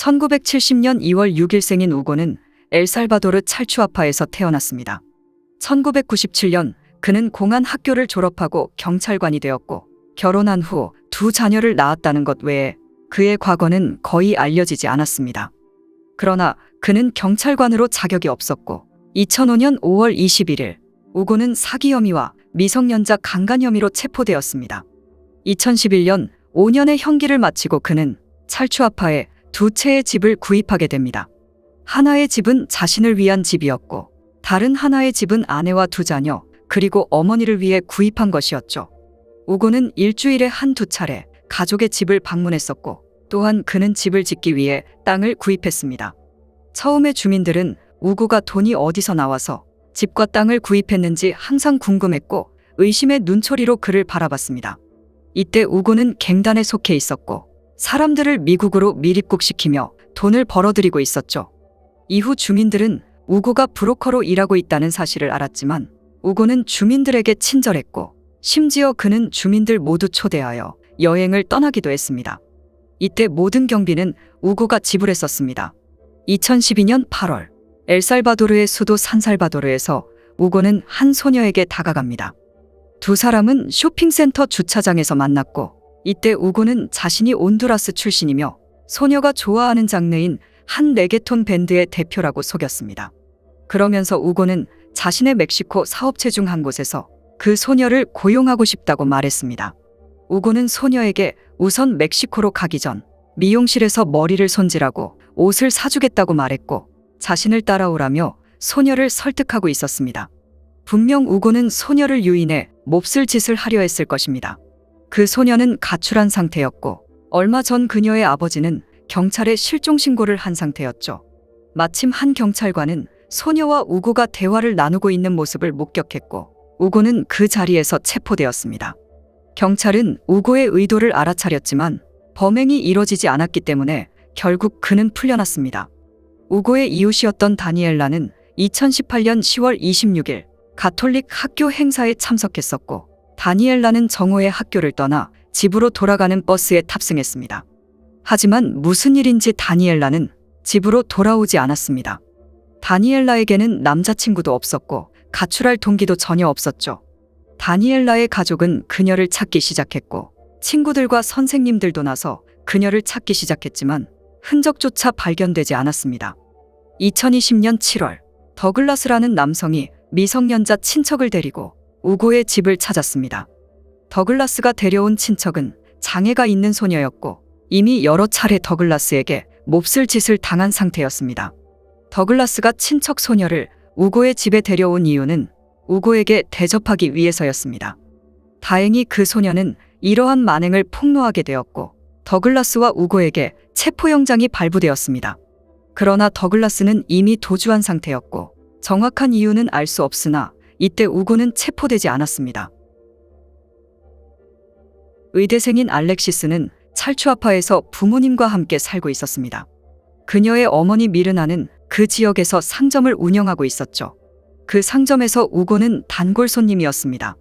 1970년 2월 6일 생인 우고는 엘살바도르 찰추아파에서 태어났습니다. 1997년 그는 공안 학교를 졸업하고 경찰관이 되었고 결혼한 후 두 자녀를 낳았다는 것 외에 그의 과거는 거의 알려지지 않았습니다. 그러나 그는 경찰관으로 자격이 없었고 2005년 5월 21일 우고는 사기 혐의와 미성년자 강간 혐의로 체포되었습니다. 2011년 5년의 형기를 마치고 그는 찰추아파에 두 채의 집을 구입하게 됩니다. 하나의 집은 자신을 위한 집이었고 다른 하나의 집은 아내와 두 자녀 그리고 어머니를 위해 구입한 것이었죠. 우고는 일주일에 한두 차례 가족의 집을 방문했었고 또한 그는 집을 짓기 위해 땅을 구입했습니다. 처음에 주민들은 우고가 돈이 어디서 나와서 집과 땅을 구입했는지 항상 궁금했고 의심의 눈초리로 그를 바라봤습니다. 이때 우고는 갱단에 속해 있었고 사람들을 미국으로 밀입국시키며 돈을 벌어들이고 있었죠. 이후 주민들은 우고가 브로커로 일하고 있다는 사실을 알았지만 우고는 주민들에게 친절했고 심지어 그는 주민들 모두 초대하여 여행을 떠나기도 했습니다. 이때 모든 경비는 우고가 지불했었습니다. 2012년 8월 엘살바도르의 수도 산살바도르에서 우고는 한 소녀에게 다가갑니다. 두 사람은 쇼핑센터 주차장에서 만났고 이때 우고는 자신이 온두라스 출신이며 소녀가 좋아하는 장르인 한 레게톤 밴드의 대표라고 속였습니다. 그러면서 우고는 자신의 멕시코 사업체 중 한 곳에서 그 소녀를 고용하고 싶다고 말했습니다. 우고는 소녀에게 우선 멕시코로 가기 전 미용실에서 머리를 손질하고 옷을 사주겠다고 말했고 자신을 따라오라며 소녀를 설득하고 있었습니다. 분명 우고는 소녀를 유인해 몹쓸 짓을 하려 했을 것입니다. 그 소녀는 가출한 상태였고 얼마 전 그녀의 아버지는 경찰에 실종 신고를 한 상태였죠. 마침 한 경찰관은 소녀와 우고가 대화를 나누고 있는 모습을 목격했고 우고는 그 자리에서 체포되었습니다. 경찰은 우고의 의도를 알아차렸지만 범행이 이뤄지지 않았기 때문에 결국 그는 풀려났습니다. 우고의 이웃이었던 다니엘라는 2018년 10월 26일 가톨릭 학교 행사에 참석했었고 다니엘라는 정오의 학교를 떠나 집으로 돌아가는 버스에 탑승했습니다. 하지만 무슨 일인지 다니엘라는 집으로 돌아오지 않았습니다. 다니엘라에게는 남자친구도 없었고 가출할 동기도 전혀 없었죠. 다니엘라의 가족은 그녀를 찾기 시작했고 친구들과 선생님들도 나서 그녀를 찾기 시작했지만 흔적조차 발견되지 않았습니다. 2020년 7월 더글라스라는 남성이 미성년자 친척을 데리고 우고의 집을 찾았습니다. 더글라스가 데려온 친척은 장애가 있는 소녀였고 이미 여러 차례 더글라스에게 몹쓸 짓을 당한 상태였습니다. 더글라스가 친척 소녀를 우고의 집에 데려온 이유는 우고에게 대접하기 위해서였습니다. 다행히 그 소녀는 이러한 만행을 폭로하게 되었고 더글라스와 우고에게 체포영장이 발부되었습니다. 그러나 더글라스는 이미 도주한 상태였고 정확한 이유는 알 수 없으나 이때 우고는 체포되지 않았습니다. 의대생인 알렉시스는 찰추아파에서 부모님과 함께 살고 있었습니다. 그녀의 어머니 미르나는 그 지역에서 상점을 운영하고 있었죠. 그 상점에서 우고는 단골 손님이었습니다.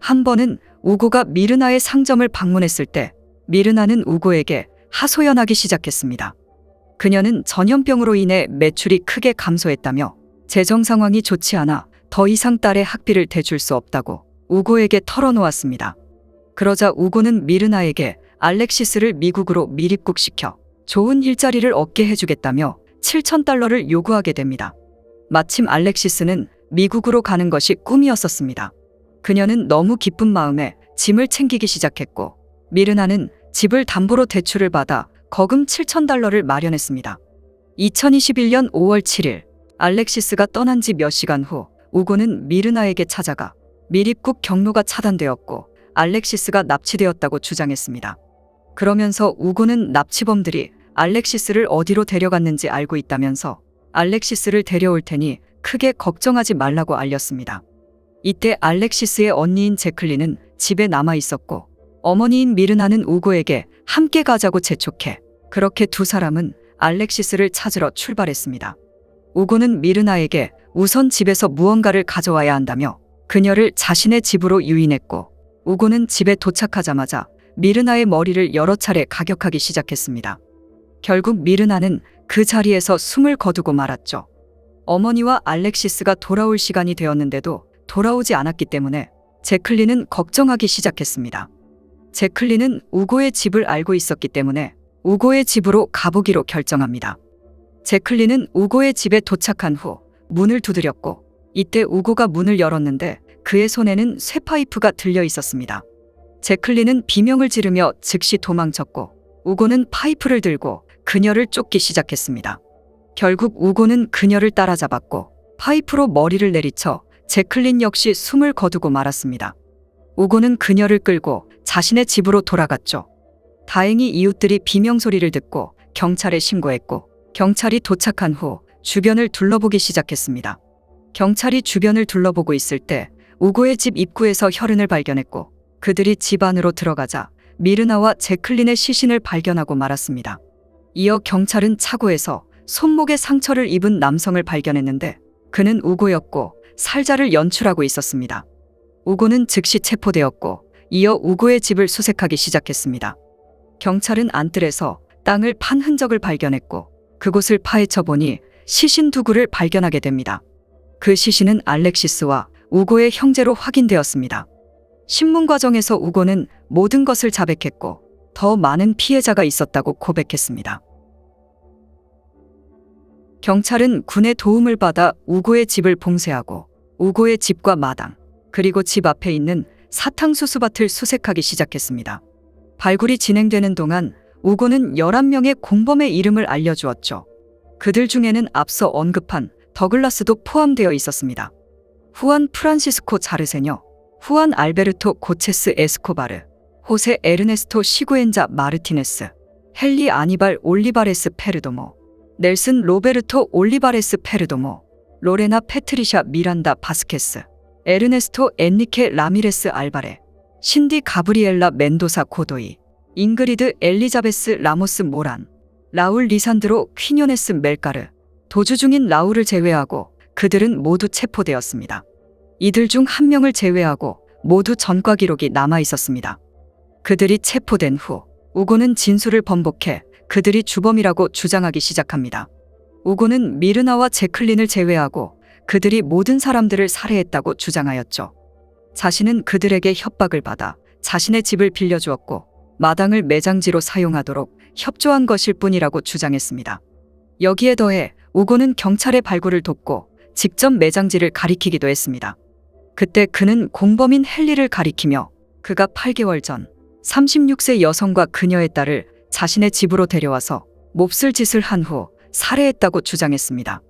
한 번은 우고가 미르나의 상점을 방문했을 때 미르나는 우고에게 하소연하기 시작했습니다. 그녀는 전염병으로 인해 매출이 크게 감소했다며 재정 상황이 좋지 않아 더 이상 딸의 학비를 대줄 수 없다고 우고에게 털어놓았습니다. 그러자 우고는 미르나에게 알렉시스를 미국으로 밀입국시켜 좋은 일자리를 얻게 해주겠다며 7천 달러를 요구하게 됩니다. 마침 알렉시스는 미국으로 가는 것이 꿈이었었습니다. 그녀는 너무 기쁜 마음에 짐을 챙기기 시작했고 미르나는 집을 담보로 대출을 받아 거금 7천 달러를 마련했습니다. 2021년 5월 7일 알렉시스가 떠난 지 몇 시간 후 우고는 미르나에게 찾아가 밀입국 경로가 차단되었고 알렉시스가 납치되었다고 주장했습니다. 그러면서 우고는 납치범들이 알렉시스를 어디로 데려갔는지 알고 있다면서 알렉시스를 데려올 테니 크게 걱정하지 말라고 알렸습니다. 이때 알렉시스의 언니인 제클린은 집에 남아 있었고 어머니인 미르나는 우고에게 함께 가자고 재촉해 그렇게 두 사람은 알렉시스를 찾으러 출발했습니다. 우고는 미르나에게 우선 집에서 무언가를 가져와야 한다며 그녀를 자신의 집으로 유인했고 우고는 집에 도착하자마자 미르나의 머리를 여러 차례 가격하기 시작했습니다. 결국 미르나는 그 자리에서 숨을 거두고 말았죠. 어머니와 알렉시스가 돌아올 시간이 되었는데도 돌아오지 않았기 때문에 제클린은 걱정하기 시작했습니다. 제클린은 우고의 집을 알고 있었기 때문에 우고의 집으로 가보기로 결정합니다. 제클린은 우고의 집에 도착한 후 문을 두드렸고 이때 우고가 문을 열었는데 그의 손에는 쇠 파이프가 들려 있었습니다. 제클린은 비명을 지르며 즉시 도망쳤고 우고는 파이프를 들고 그녀를 쫓기 시작했습니다. 결국 우고는 그녀를 따라잡았고 파이프로 머리를 내리쳐 제클린 역시 숨을 거두고 말았습니다. 우고는 그녀를 끌고 자신의 집으로 돌아갔죠. 다행히 이웃들이 비명 소리를 듣고 경찰에 신고했고 경찰이 도착한 후 주변을 둘러보기 시작했습니다. 경찰이 주변을 둘러보고 있을 때 우고의 집 입구에서 혈흔을 발견했고 그들이 집 안으로 들어가자 미르나와 제클린의 시신을 발견하고 말았습니다. 이어 경찰은 차고에서 손목에 상처를 입은 남성을 발견했는데 그는 우고였고 살자를 연출하고 있었습니다. 우고는 즉시 체포되었고 이어 우고의 집을 수색하기 시작했습니다. 경찰은 안뜰에서 땅을 판 흔적을 발견했고 그곳을 파헤쳐 보니 시신 두 구를 발견하게 됩니다. 그 시신은 알렉시스와 우고의 형제로 확인되었습니다. 신문 과정에서 우고는 모든 것을 자백했고 더 많은 피해자가 있었다고 고백했습니다. 경찰은 군의 도움을 받아 우고의 집을 봉쇄하고 우고의 집과 마당 그리고 집 앞에 있는 사탕수수밭을 수색하기 시작했습니다. 발굴이 진행되는 동안 우고는 11명의 공범의 이름을 알려주었죠. 그들 중에는 앞서 언급한 더글라스도 포함되어 있었습니다. 후안 프란시스코 자르세녀, 후안 알베르토 고체스 에스코바르, 호세 에르네스토 시구엔자 마르티네스, 헨리 아니발 올리바레스 페르도모, 넬슨 로베르토 올리바레스 페르도모, 로레나 페트리샤 미란다 바스케스, 에르네스토 엔리케 라미레스 알바레, 신디 가브리엘라 멘도사 고도이, 잉그리드 엘리자베스 라모스 모란, 라울 리산드로 퀴뇨네스 멜까르, 도주 중인 라울을 제외하고 그들은 모두 체포되었습니다. 이들 중 한 명을 제외하고 모두 전과 기록이 남아 있었습니다. 그들이 체포된 후 우고는 진술을 번복해 그들이 주범이라고 주장하기 시작합니다. 우고는 미르나와 제클린을 제외하고 그들이 모든 사람들을 살해했다고 주장하였죠. 자신은 그들에게 협박을 받아 자신의 집을 빌려주었고 마당을 매장지로 사용하도록 협조한 것일 뿐이라고 주장했습니다. 여기에 더해 우고는 경찰의 발굴을 돕고 직접 매장지를 가리키기도 했습니다. 그때 그는 공범인 헨리를 가리키며 그가 8개월 전 36세 여성과 그녀의 딸을 자신의 집으로 데려와서 몹쓸 짓을 한 후 살해했다고 주장했습니다.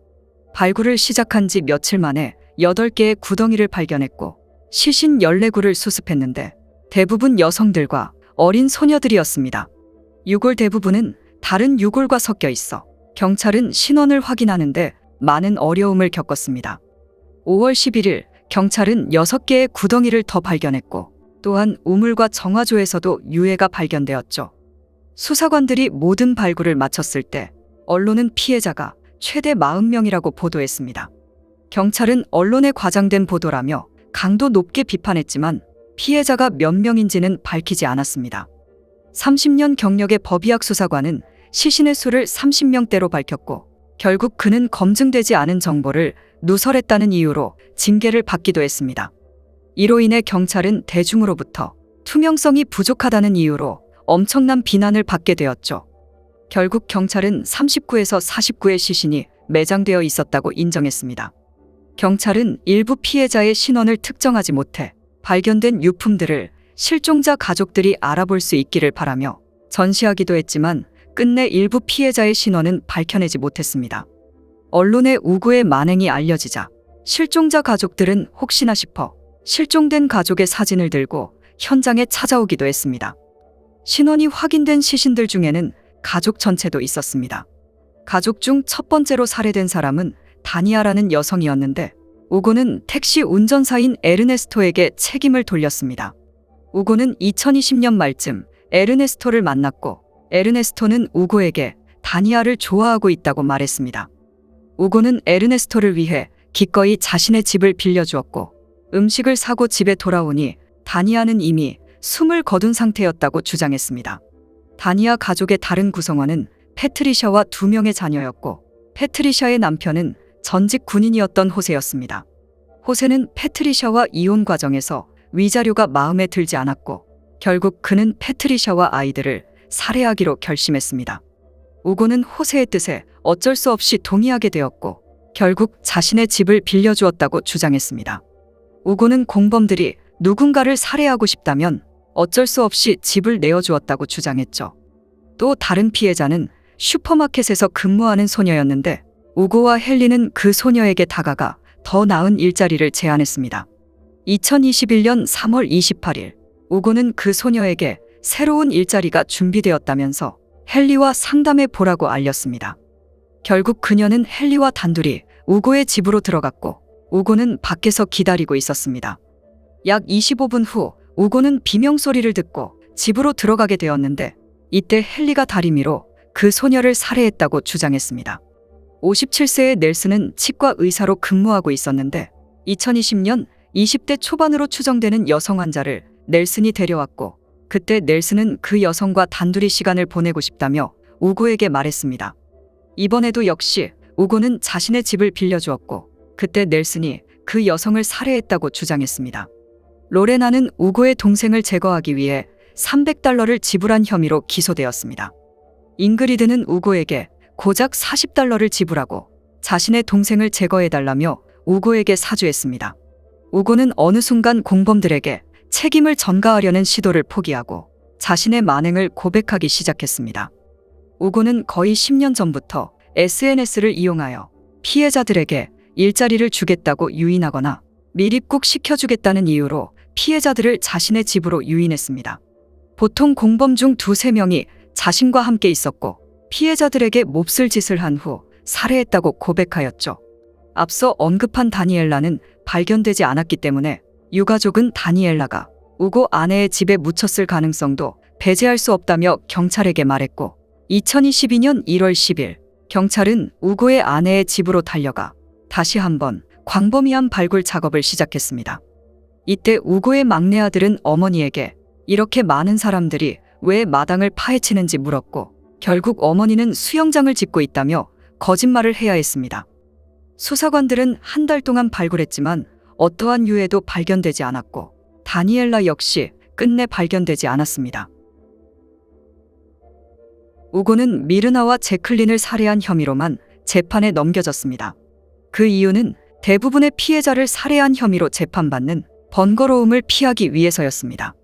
발굴을 시작한 지 며칠 만에 8개의 구덩이를 발견했고 시신 14구를 수습했는데 대부분 여성들과 어린 소녀들이었습니다. 유골 대부분은 다른 유골과 섞여 있어 경찰은 신원을 확인하는데 많은 어려움을 겪었습니다. 5월 11일 경찰은 6개의 구덩이를 더 발견했고 또한 우물과 정화조에서도 유해가 발견되었죠. 수사관들이 모든 발굴을 마쳤을 때 언론은 피해자가 최대 40명이라고 보도했습니다. 경찰은 언론에 과장된 보도라며 강도 높게 비판했지만 피해자가 몇 명인지는 밝히지 않았습니다. 30년 경력의 법의학 수사관은 시신의 수를 30명대로 밝혔고 결국 그는 검증되지 않은 정보를 누설했다는 이유로 징계를 받기도 했습니다. 이로 인해 경찰은 대중으로부터 투명성이 부족하다는 이유로 엄청난 비난을 받게 되었죠. 결국 경찰은 39에서 49의 시신이 매장되어 있었다고 인정했습니다. 경찰은 일부 피해자의 신원을 특정하지 못해 발견된 유품들을 실종자 가족들이 알아볼 수 있기를 바라며 전시하기도 했지만 끝내 일부 피해자의 신원은 밝혀내지 못했습니다. 언론의 우구의 만행이 알려지자 실종자 가족들은 혹시나 싶어 실종된 가족의 사진을 들고 현장에 찾아오기도 했습니다. 신원이 확인된 시신들 중에는 가족 전체도 있었습니다. 가족 중 첫 번째로 살해된 사람은 다니아라는 여성이었는데 우고는 택시 운전사인 에르네스토에게 책임을 돌렸습니다. 우고는 2020년 말쯤 에르네스토를 만났고 에르네스토는 우고에게 다니아를 좋아하고 있다고 말했습니다. 우고는 에르네스토를 위해 기꺼이 자신의 집을 빌려주었고 음식을 사고 집에 돌아오니 다니아는 이미 숨을 거둔 상태였다고 주장했습니다. 다니아 가족의 다른 구성원은 페트리샤와 두 명의 자녀였고 페트리샤의 남편은 전직 군인이었던 호세였습니다. 호세는 페트리샤와 이혼 과정에서 위자료가 마음에 들지 않았고 결국 그는 페트리샤와 아이들을 살해하기로 결심했습니다. 우고는 호세의 뜻에 어쩔 수 없이 동의하게 되었고 결국 자신의 집을 빌려주었다고 주장했습니다. 우고는 공범들이 누군가를 살해하고 싶다면 어쩔 수 없이 집을 내어주었다고 주장했죠. 또 다른 피해자는 슈퍼마켓에서 근무하는 소녀였는데 우고와 헨리는 그 소녀에게 다가가 더 나은 일자리를 제안했습니다. 2021년 3월 28일 우고는 그 소녀에게 새로운 일자리가 준비되었다면서 헨리와 상담해 보라고 알렸습니다. 결국 그녀는 헨리와 단둘이 우고의 집으로 들어갔고 우고는 밖에서 기다리고 있었습니다. 약 25분 후 우고는 비명 소리를 듣고 집으로 들어가게 되었는데 이때 헨리가 다리미로 그 소녀를 살해했다고 주장했습니다. 57세의 넬슨은 치과 의사로 근무하고 있었는데 2020년 20대 초반으로 추정되는 여성 환자를 넬슨이 데려왔고 그때 넬슨은 그 여성과 단둘이 시간을 보내고 싶다며 우고에게 말했습니다. 이번에도 역시 우고는 자신의 집을 빌려주었고 그때 넬슨이 그 여성을 살해했다고 주장했습니다. 로레나는 우고의 동생을 제거하기 위해 300달러를 지불한 혐의로 기소되었습니다. 잉그리드는 우고에게 고작 40달러를 지불하고 자신의 동생을 제거해달라며 우고에게 사주했습니다. 우고는 어느 순간 공범들에게 책임을 전가하려는 시도를 포기하고 자신의 만행을 고백하기 시작했습니다. 우고는 거의 10년 전부터 SNS를 이용하여 피해자들에게 일자리를 주겠다고 유인하거나 미립국 시켜주겠다는 이유로 피해자들을 자신의 집으로 유인했습니다. 보통 공범 중 두세 명이 자신과 함께 있었고 피해자들에게 몹쓸 짓을 한 후 살해했다고 고백하였죠. 앞서 언급한 다니엘라는 발견되지 않았기 때문에 유가족은 다니엘라가 우고 아내의 집에 묻혔을 가능성도 배제할 수 없다며 경찰에게 말했고 2022년 1월 10일 경찰은 우고의 아내의 집으로 달려가 다시 한번 광범위한 발굴 작업을 시작했습니다. 이때 우고의 막내 아들은 어머니에게 이렇게 많은 사람들이 왜 마당을 파헤치는지 물었고 결국 어머니는 수영장을 짓고 있다며 거짓말을 해야 했습니다. 수사관들은 한 달 동안 발굴했지만 어떠한 유해도 발견되지 않았고 다니엘라 역시 끝내 발견되지 않았습니다. 우고는 미르나와 제클린을 살해한 혐의로만 재판에 넘겨졌습니다. 그 이유는 대부분의 피해자를 살해한 혐의로 재판받는 번거로움을 피하기 위해서였습니다.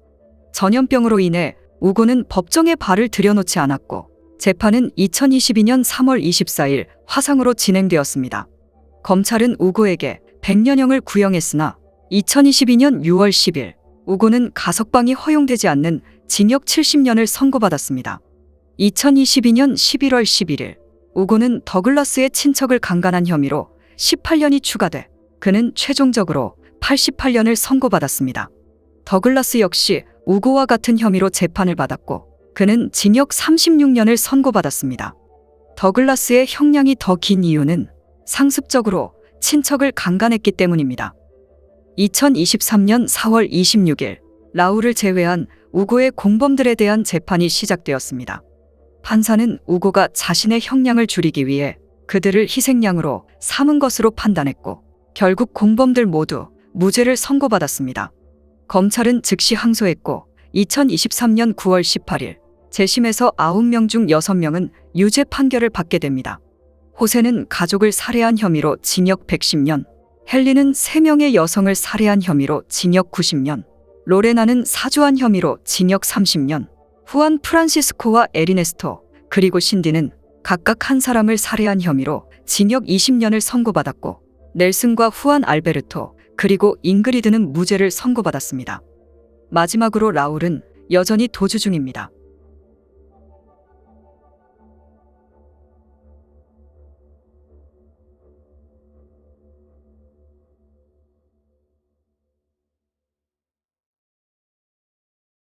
전염병으로 인해 우고는 법정에 발을 들여놓지 않았고 재판은 2022년 3월 24일 화상으로 진행되었습니다. 검찰은 우고에게 100년형을 구형했으나 2022년 6월 10일 우고는 가석방이 허용되지 않는 징역 70년을 선고받았습니다. 2022년 11월 11일 우고는 더글라스의 친척을 강간한 혐의로 18년이 추가돼 그는 최종적으로 88년을 선고받았습니다. 더글라스 역시 우고와 같은 혐의로 재판을 받았고 그는 징역 36년을 선고받았습니다. 더글라스의 형량이 더 긴 이유는 상습적으로 친척을 강간했기 때문입니다. 2023년 4월 26일 라울을 제외한 우고의 공범들에 대한 재판이 시작되었습니다. 판사는 우고가 자신의 형량을 줄이기 위해 그들을 희생양으로 삼은 것으로 판단했고 결국 공범들 모두 무죄를 선고받았습니다. 검찰은 즉시 항소했고 2023년 9월 18일 재심에서 9명 중 6명은 유죄 판결을 받게 됩니다. 호세는 가족을 살해한 혐의로 징역 110년, 헨리는 3명의 여성을 살해한 혐의로 징역 90년, 로레나는 사주한 혐의로 징역 30년, 후안 프란시스코와 에리네스토, 그리고 신디는 각각 한 사람을 살해한 혐의로 징역 20년을 선고받았고, 넬슨과 후안 알베르토, 그리고 잉그리드는 무죄를 선고받았습니다. 마지막으로 라울은 여전히 도주 중입니다.